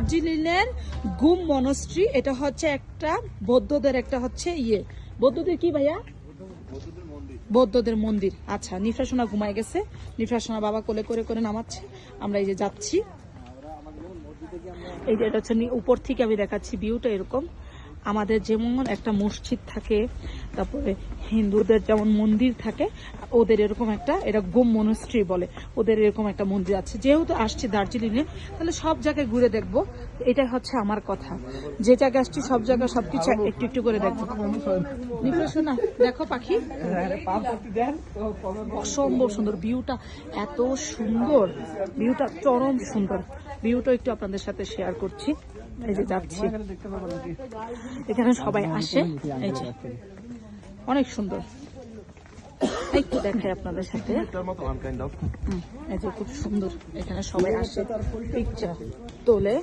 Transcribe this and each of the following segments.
দার্জিলিংয়ের গুম মনস্ট্রি এটা হচ্ছে একটা বৌদ্ধদের একটা হচ্ছে ইয়ে। বৌদ্ধদের কি ভাইয়া? বৌদ্ধদের মন্দির। আচ্ছা নিফ্রাসোনা ঘুমায় গেছে। নিফ্রাসোনা বাবা কোলে করে করে নামাচ্ছে। আমরা এই যে যাচ্ছি। এই যে এটা হচ্ছে উপর থেকে আমি দেখাচ্ছি ভিউটা এরকম। আমাদের যেমন একটা মসজিদ থাকে, তারপরে হিন্দুদের যেমন মন্দির থাকে, ওদের এরকম একটা এটা গোম মনস্ট্রি বলে, ওদের এরকম একটা মন্দির আছে। যেহেতু আসছি দার্জিলিংয়ে, তাহলে সব জায়গায় ঘুরে দেখব। এটা হচ্ছে আমার কথা। যে জায়গায় আসছি, সব জায়গায় সবকিছু একটু একটু করে দেখব। নিফ্রাসোনা দেখো পাখি। অসম্ভব সুন্দর ভিউটা, এত সুন্দর। ভিউটা চরম সুন্দর। ভিউটা একটু আপনাদের সাথে শেয়ার করছি। এই যে যাচ্ছি। এখানে সবাই আসে। এই যে, অনেক সুন্দর। একটু দেখাই আপনাদের সাথে। এই খুব সুন্দর, এখানে সবাই আসে তোলে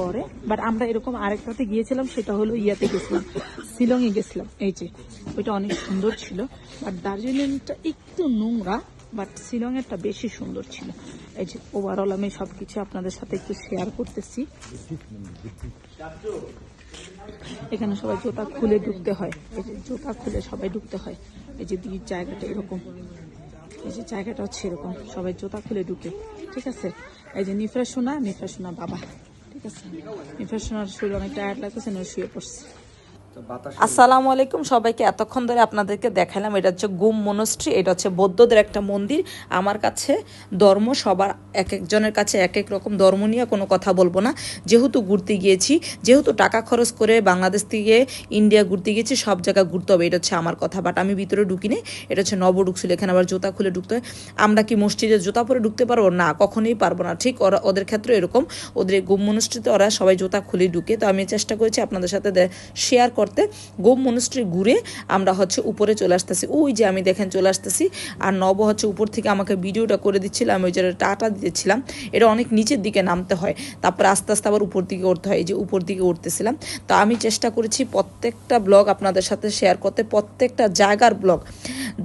করে। বাট আমরা এরকম আরেকটাতে গিয়েছিলাম, সেটা হলো ইয়াতে গেছিলাম শিলং এ গেছিলাম। এই যে, ওইটা অনেক সুন্দর ছিল। বাট দার্জিলিংটা একটু নোংরা বাট শিলং এরটা বেশি সুন্দর ছিল। এই যে ওভারঅল আমি সবকিছু আপনাদের সাথে একটু শেয়ার করতেছি। এখানে সবাই জোতা খুলে ঢুকতে হয়। এই যে জোতা খুলে সবাই ঢুকতে হয়। এই যে দিদির জায়গাটা এরকম। এই যে জায়গাটা হচ্ছে এরকম। সবাই জোতা খুলে ঢুকে। ঠিক আছে? এই যে নিফরা সোনা বাবা। ঠিক আছে? নিফরা সোনার শরীর অনেক টায়ার্ড লাগতেছে না শুয়ে পড়ছে। আসসালামু আলাইকুম, সবাইকে এতক্ষণ ধরে আপনাদেরকে দেখালাম এটা হচ্ছে গুম মনস্ট্রি এটা হচ্ছে বৌদ্ধদের একটা মন্দির। আমার কাছে ধর্ম সবার এক একজনের কাছে এক এক রকম ধর্ম নিয়ে কোনো কথা বলব না। যেহেতু ঘুরতে গিয়েছি, যেহেতু টাকা খরচ করে বাংলাদেশ থেকে ইন্ডিয়া ঘুরতে গিয়েছি, সব জায়গা ঘুরতে হবে, এটা হচ্ছে আমার কথা। বাট আমি ভিতরে ঢুকিনি, এটা হচ্ছে নব ঢুকছিল এখানে আবার জুতা খুলে ঢুকতে হয়। আমরা কি মসজিদে জুতা পরে ঢুকতে পারব? না, কখনোই পারব না। ঠিক ওরা, ওদের ক্ষেত্রে এরকম। ওদের গুম মনস্ট্রিতে ওরা সবাই জুতা খুলে ঢুকে। তো আমি চেষ্টা করেছি আপনাদের সাথে শেয়ার করতে গোম মনস্ট্রি ঘুরে আমরা হচ্ছে উপরে চলে আসতেছি। ওই যে আমি দেখেন চলে আসতেছি। আর নব হচ্ছে উপর থেকে আমাকে ভিডিওটা করে দিচ্ছিল, আমি ওই যে টাটা দিতেছিলাম এটা অনেক নিচের দিকে নামতে হয়, তারপর আস্তে আস্তে আবার উপর দিকে উঠতে হয়, এই যে উপর দিকে উঠতেছিলাম। তো আমি চেষ্টা করেছি প্রত্যেকটা ব্লগ আপনাদের সাথে শেয়ার করতে, প্রত্যেকটা জায়গার ব্লগ,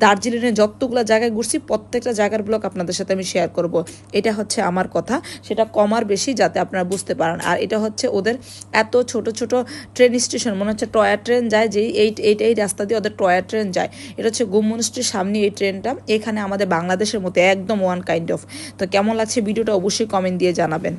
দার্জিলিংয়ে যতগুলো জায়গায় ঘুরছি, প্রত্যেকটা জায়গার ব্লগ আপনাদের সাথে আমি শেয়ার করব। এটা হচ্ছে আমার কথা, সেটা কমার বেশি যাতে আপনারা বুঝতে পারেন। আর এটা হচ্ছে ওদের এত ছোট ছোট ট্রেন স্টেশন মনে হচ্ছে টয় ট্রেন যায়, যেই এইট এইট, এই রাস্তা দিয়ে ওদের টয়া ট্রেন যায়। এটা হচ্ছে গুমমনস্ট্রির সামনে এই ট্রেনটা। এখানে আমাদের বাংলাদেশের মতো একদম ওয়ান কাইন্ড অফ তো কেমন লাগছে ভিডিওটা অবশ্যই কমেন্ট দিয়ে জানাবেন।